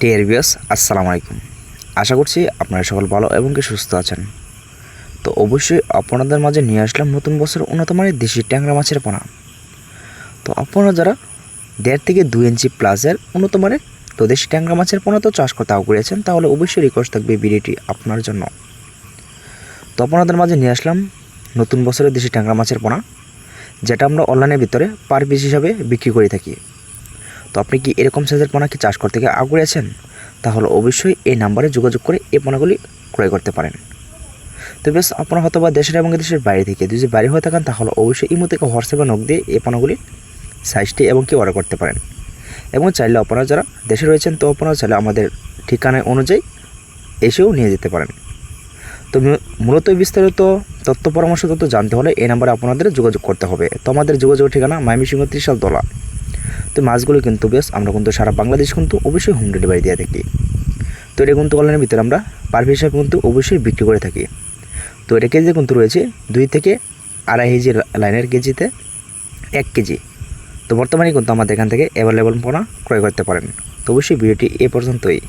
টিয়ার বিয়াস আসসালামু আলাইকুম। আশা করছি আপনারা সকল ভালো এবং কি সুস্থ আছেন। তো অবশ্যই আপনাদের মাঝে নিয়ে আসলাম নতুন বছর উন্নত মানের দেশি ট্যাংরা মাছের পোনা। তো আপনারা যারা দেড় থেকে দুই ইঞ্চি প্লাসের উন্নত মানের তো দেশি ট্যাংরা মাছের পোনা তো চাষ করতে আগ্রহী তাহলে অবশ্যই রিকোয়েস্ট থাকবে ভিডিওটি আপনার জন্য। তো আপনাদের মাঝে নিয়ে আসলাম নতুন বছরের দেশি ট্যাংরা মাছের পোনা, যেটা আমরা অনলাইনের ভিতরে পার পিস হিসাবে বিক্রি করে থাকি। তো আপনি কি এরকম সাইজের পোনা কি চাষ করতে গিয়ে আগ্রহী আছেন? তাহলে অবশ্যই এই নাম্বারে যোগাযোগ করে এই পোনাগুলি ক্রয় করতে পারেন। তো বেশ, আপনারা হয়তো বা দেশের এবং দেশের বাইরে থেকে যদি বাইরে হয়ে থাকেন, তাহলে অবশ্যই ইমো থেকে হোয়াটসঅ্যাপে নক দিয়ে এই পোনাগুলি সাইজটি এবং কি অর্ডার করতে পারেন। এবং চাইলে আপনারা যারা দেশে রয়েছেন, তো আপনারা চাইলে আমাদের ঠিকানায় অনুযায়ী এসেও নিয়ে যেতে পারেন। তো মূলত বিস্তারিত তথ্য পরামর্শ, তথ্য জানতে হলে এই নাম্বারে আপনাদের যোগাযোগ করতে হবে। তো আমাদের যোগাযোগের ঠিকানা মাইমিসিংহ ত্রিশাল দলা। তো মাছগুলো কিন্তু বেশ, আমরা কিন্তু সারা বাংলাদেশ কিন্তু অবশ্যই হোম ডেলিভারি দিয়ে থাকি। তো এটা কিন্তু অনলাইনের ভিতরে আমরা পার হিসাবে কিন্তু অবশ্যই বিক্রি করে থাকি। তো এটা কেজি কিন্তু রয়েছে দুই থেকে আড়াই কেজি লাইনের কেজিতে এক কেজি। তো বর্তমানে কিন্তু আমাদের এখান থেকে অ্যাভেলেবল পোনা ক্রয় করতে পারেন। তো অবশ্যই ভিডিওটি এ পর্যন্তই।